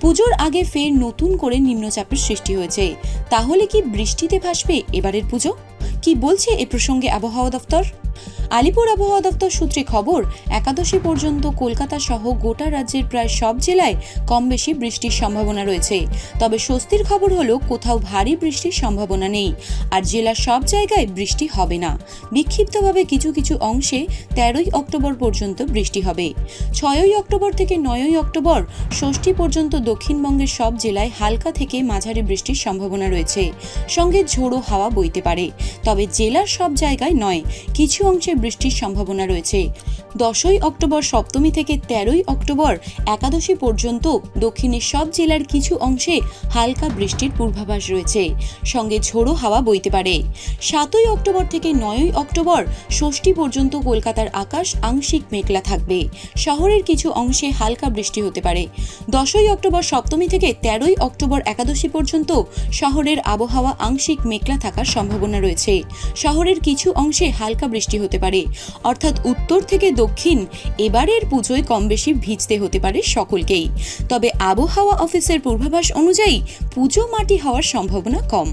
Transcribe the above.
পুজোর আগে ফের নতুন করে নিম্নচাপের সৃষ্টি হয়েছে। তাহলে কি বৃষ্টিতে ভাসবে এবারের পুজো? কি বলছে এ প্রসঙ্গে আবহাওয়া দপ্তর? আলিপুর আবহাওয়া দপ্তর সূত্রে খবর, একাদশী পর্যন্ত কলকাতা সহ গোটা রাজ্যের প্রায় সব জেলায় কম বেশি বৃষ্টির সম্ভাবনা রয়েছে। তবে স্বস্তির খবর হলো, কোথাও ভারী বৃষ্টির সম্ভাবনা নেই। আর জেলার সব জায়গায় বৃষ্টি হবে না। বিক্ষিপ্তভাবে কিছু কিছু অংশে তেরোই অক্টোবর পর্যন্ত বৃষ্টি হবে। ছয়ই অক্টোবর থেকে নয়ই অক্টোবর ষষ্ঠী পর্যন্ত দক্ষিণবঙ্গের সব জেলায় হালকা থেকে মাঝারি বৃষ্টির সম্ভাবনা রয়েছে। সঙ্গে ঝোড়ো হাওয়া বইতে পারে। তবে জেলার সব জায়গায় নয়, কিছু অংশে বৃষ্টির সম্ভাবনা রয়েছে। দশই অক্টোবর সপ্তমী থেকে তেরোই অক্টোবর একাদশী পর্যন্ত দক্ষিণের সব জেলার কিছু অংশে হালকা বৃষ্টির পূর্বাভাস রয়েছে। সঙ্গে ঝোড়ো হাওয়া বইতে পারে। সাতই অক্টোবর থেকে নয়ই অক্টোবর ষষ্ঠী পর্যন্ত কলকাতার আকাশ আংশিক মেঘলা থাকবে। শহরের কিছু অংশে হালকা বৃষ্টি হতে পারে। দশই অক্টোবর সপ্তমী থেকে তেরোই অক্টোবর একাদশী পর্যন্ত শহরের আবহাওয়া আংশিক মেঘলা থাকার সম্ভাবনা রয়েছে। শহরের কিছু অংশে হালকা বৃষ্টি হতে পারে। অর্থাৎ উত্তর থেকে দক্ষিণ, এবারের পুজোয় কম বেশি ভিজতে হতে পারে সকলকেই। তবে আবহাওয়া অফিসের পূর্বাভাস অনুযায়ী পুজো মাটি হওয়ার সম্ভাবনা কম।